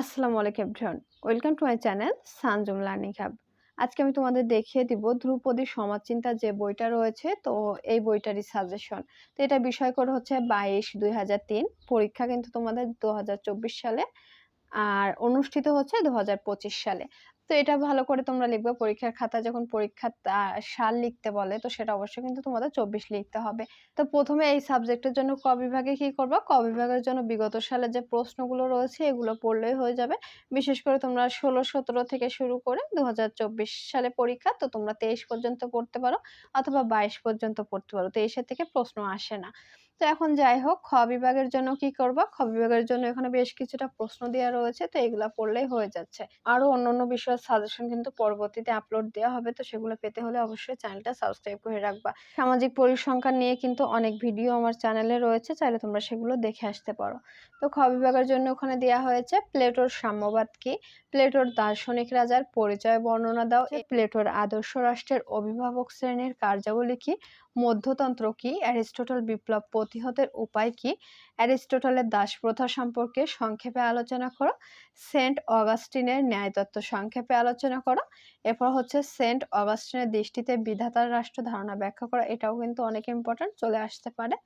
আসসালামু আলাইকুম everyone. Welcome to my channel Sanjum learning hub. আজকে আমি তোমাদের দেখিয়ে দিব ধ্রুপদী সমাজচিন্তা যে বইটা রয়েছে, তো এই বইটারই সাজেশন তো এটা বিষয় করে হচ্ছে বাইশ দুই পরীক্ষা কিন্তু তোমাদের দু হাজার চব্বিশ সালে, আর অনুষ্ঠিত হচ্ছে দু হাজার পঁচিশ সালে। তো এটা ভালো করে তোমরা লিখবে। পরীক্ষার খাতা যখন পরীক্ষার সাল লিখতে বলে, তো সেটা অবশ্যই কিন্তু তোমাদের চব্বিশ লিখতে হবে। তো প্রথমে এই সাবজেক্টের জন্য ক বিভাগে কি করবা? ক বিভাগের জন্য বিগত সালে যে প্রশ্নগুলো রয়েছে, এগুলো পড়লেই হয়ে যাবে। বিশেষ করে তোমরা ষোলো, সতেরো থেকে শুরু করে দু হাজার চব্বিশ সালে পরীক্ষা, তো তোমরা তেইশ পর্যন্ত পড়তে পারো, অথবা বাইশ পর্যন্ত পড়তে পারো। তেইশের থেকে প্রশ্ন আসে না। তো এখন যাই হোক, খ বিভাগের জন্য কি করব? খ বিভাগের জন্য এখানে বেশ কিছুটা প্রশ্ন দেওয়া রয়েছে, তো এগুলা পড়লেই হয়ে যাচ্ছে। আরও অন্যান্য বিষয়ের সাজেশন কিন্তু পরবর্তীতে আপলোড দেওয়া হবে, তো সেগুলো পেতে হলে অবশ্যই চ্যানেলটা সাবস্ক্রাইব করে রাখবা। সামাজিক পরিসংখ্যান নিয়ে কিন্তু অনেক ভিডিও আমার চ্যানেলে রয়েছে, চাইলে তোমরা সেগুলো দেখে আসতে পারো। তো খ বিভাগের জন্য ওখানে দেওয়া হয়েছে, প্লেটোর সাম্যবাদ কি? প্লেটোর দার্শনিক রাজার পরিচয় বর্ণনা দাও। প্লেটোর আদর্শ রাষ্ট্রের অভিভাবক শ্রেণির কার্যাবলী কি? মধ্যতন্ত্র কি? অ্যারিস্টটল বিপ্লব প্রতিহতের উপায় কি? অ্যারিস্টটলের দাস প্রথা সম্পর্কে সংক্ষেপে আলোচনা করো। সেন্ট অগাস্টিনের ন্যায়তত্ত্ব সংক্ষেপে আলোচনা করো। এরপর হচ্ছে সেন্ট অগাস্টিনের দৃষ্টিতে বিধাতার রাষ্ট্র ধারণা ব্যাখ্যা করা। এটাও কিন্তু অনেক ইম্পর্টেন্ট চলে আসতে পারে।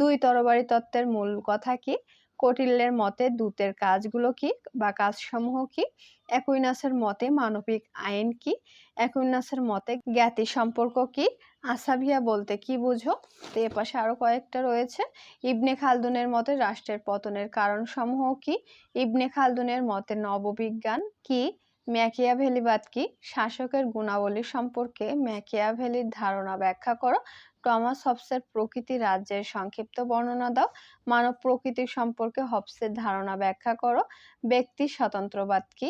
দুই তরবারি তত্ত্বের মূল কথা কি? কটিল্যের মতে দূতের কাজগুলো কি বা কাজসমূহ কি? অ্যাকুইনাসের মতে মানবিক আইন কি? অ্যাকুইনাসের মতে জ্ঞাতি সম্পর্ক কি? আসাভিয়া বলতে কি বুঝো? তো এ পাশে আরও কয়েকটা রয়েছে। ইবনে খালদুনের মতে রাষ্ট্রের পতনের কারণ সমূহ কি? ইবনে খালদুনের মতে নববিজ্ঞান কি? ম্যাকিয়াভেলিবাদ কি শাসকের গুণাবলী সম্পর্কে ম্যাকিয়াভেলির ধারণা ব্যাখ্যা করো। টমাস হবসের প্রকৃতি রাজ্যের সংক্ষিপ্ত বর্ণনা দাও। মানব প্রকৃতি সম্পর্কে হবসের ধারণা ব্যাখ্যা করো। ব্যক্তি স্বতন্ত্রবাদ কি?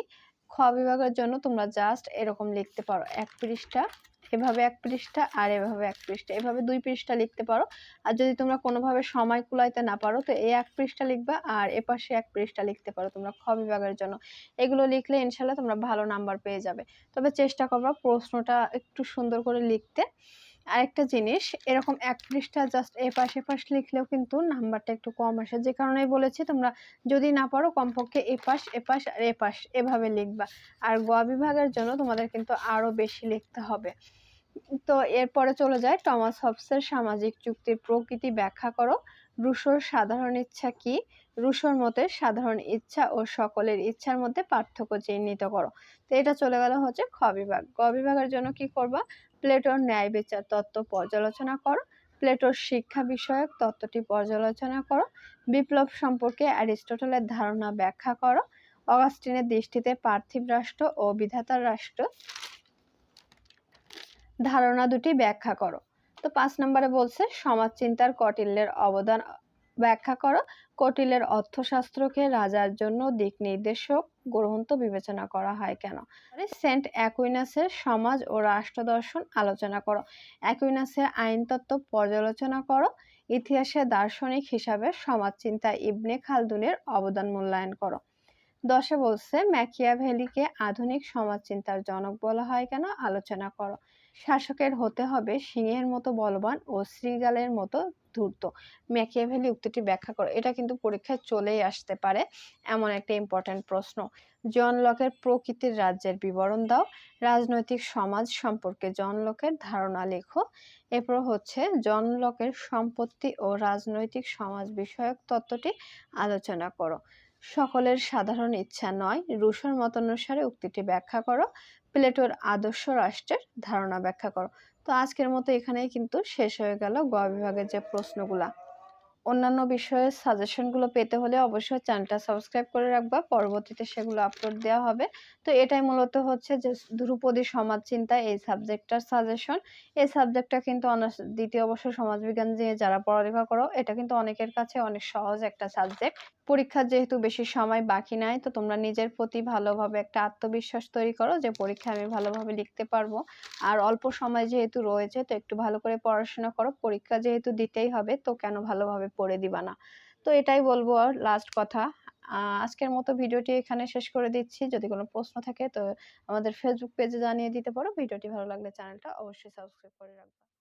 খ বিভাগের জন্য তোমরা জাস্ট এরকম লিখতে পারো। এক পৃষ্ঠা। এভাবে এক পৃষ্ঠা আর এভাবে এক পৃষ্ঠা। এভাবে দুই পৃষ্ঠা লিখতে পারো। আর যদি তোমরা কোনোভাবে সময় কুলাইতে না পারো, তো এই এক পৃষ্ঠা লিখবা আর এপাশে এক পৃষ্ঠা লিখতে পারো তোমরা খ বিভাগের জন্য। এগুলো লিখলে ইনশাল্লাহ তোমরা ভালো নাম্বার পেয়ে যাবে। তবে চেষ্টা করবা প্রশ্নটা একটু সুন্দর করে লিখতে। আরেকটা জিনিস, এরকম এক পৃষ্ঠা জাস্ট এপাশ এপাশ লিখলেও কিন্তু নাম্বারটা একটু কম আসে। যে কারণেই বলেছি, তোমরা যদি না পারো কমপক্ষে এপাশ এপাশ আর এপাশ এভাবে লিখবা। আর গ বিভাগের জন্য তোমাদের কিন্তু আরও বেশি লিখতে হবে। তো এরপরে চলে যায় টমাস হবসের সামাজিক চুক্তির প্রকৃতি ব্যাখ্যা করো। রুশোর সাধারণ ইচ্ছা কি? রুশোর মতে সাধারণ ইচ্ছা ও সকলের ইচ্ছার মধ্যে পার্থক্য চিহ্নিত করো। তো এটা চলে গেল হচ্ছে খ বিভাগ। গ বিভাগের জন্য কি করবা? প্লেটোর ন্যায় বিচার তত্ত্ব পর্যালোচনা করো। প্লেটোর শিক্ষা বিষয়ক তত্ত্বটি পর্যালোচনা করো। বিপ্লব সম্পর্কে অ্যারিস্টটলের ধারণা ব্যাখ্যা করো। অগাস্টিনের দৃষ্টিতে পার্থিব রাষ্ট্র ও বিধাতার রাষ্ট্র। ধারণা দুটি ব্যাখ্যা করো। তো পাঁচ নম্বরে বলছে সমাজ চিন্তার কটিল্যের অবদান ব্যাখ্যা করো। কটিলের অর্থশাস্ত্রকে রাজার জন্য দিক নির্দেশক গ্রন্থ বিবেচনা করা হয় কেন? সেন্ট অ্যাকুইনাসের সমাজ ও রাষ্ট্র দর্শন আলোচনা করো। অ্যাকুইনাসের আইনতত্ত্ব পর্যালোচনা করো। ইতিহাসে দার্শনিক হিসাবে সমাজ চিন্তা ইবনে খালদুনের অবদান মূল্যায়ন করো। দশে বলছে, ম্যাকিয়াভেলিকে আধুনিক সমাজ চিন্তার জনক বলা হয় কেন? আলোচনা করো। শাসকের হতে হবে সিংহের মতো বলবান ও শ্রীগালের মতো ধূর্ত। ম্যাকিয়াভেলি উক্তিটি ব্যাখ্যা করো, এটা কিন্তু পরীক্ষায় চলেই আসতে পারে এমন একটা ইম্পর্টেন্ট প্রশ্ন। জন লকের প্রকৃতির রাজ্যের বিবরণ দাও। রাজনৈতিক সমাজ সম্পর্কে জন লকের ধারণা লেখো। এরপর হচ্ছে, জন লকের সম্পত্তি ও রাজনৈতিক সমাজ বিষয়ক তত্ত্বটি আলোচনা করো। সকলের সাধারণ ইচ্ছা নয়, রুশোর মতানুসারে উক্তিটি ব্যাখ্যা করো। প্লেটোর আদর্শ রাষ্ট্রের ধারণা ব্যাখ্যা করো। তো আজকের মতো এখানেই কিন্তু শেষ হয়ে গেল। গ বিভাগের যে প্রশ্নগুলা অন্যান্য বিষয়ের সাজেশনগুলো পেতে হলে অবশ্যই চ্যানেলটা সাবস্ক্রাইব করে রাখবা। পরবর্তীতে সেগুলো আপলোড দেওয়া হবে। তো এটাই মূলত হচ্ছে যে ধ্রুপদী সমাজ চিন্তা এই সাবজেক্টটার সাজেশন এই সাবজেক্টটা কিন্তু অনার্স দ্বিতীয় বর্ষ সমাজবিজ্ঞান নিয়ে যারা পড়ালেখা করো, এটা কিন্তু অনেকের কাছে অনেক সহজ একটা সাবজেক্ট পরীক্ষার যেহেতু বেশি সময় বাকি নাই, তো তোমরা নিজের প্রতি ভালোভাবে একটা আত্মবিশ্বাস তৈরি করো যে পরীক্ষা আমি ভালোভাবে লিখতে পারব। আর অল্প সময় যেহেতু রয়েছে, তো একটু ভালো করে পড়াশোনা করো। পরীক্ষা যেহেতু দিতেই হবে, তো কেন ভালোভাবে পড়ে দিবা না। তো এটাই বলব আর লাস্ট কথা। আজকের মতো ভিডিওটি এখানে শেষ করে দিচ্ছি। যদি কোনো প্রশ্ন থাকে তো আমাদের ফেসবুক পেজে জানিয়ে দিতে পারো। ভিডিওটি ভালো লাগলে চ্যানেলটা অবশ্যই সাবস্ক্রাইব করে রাখবে।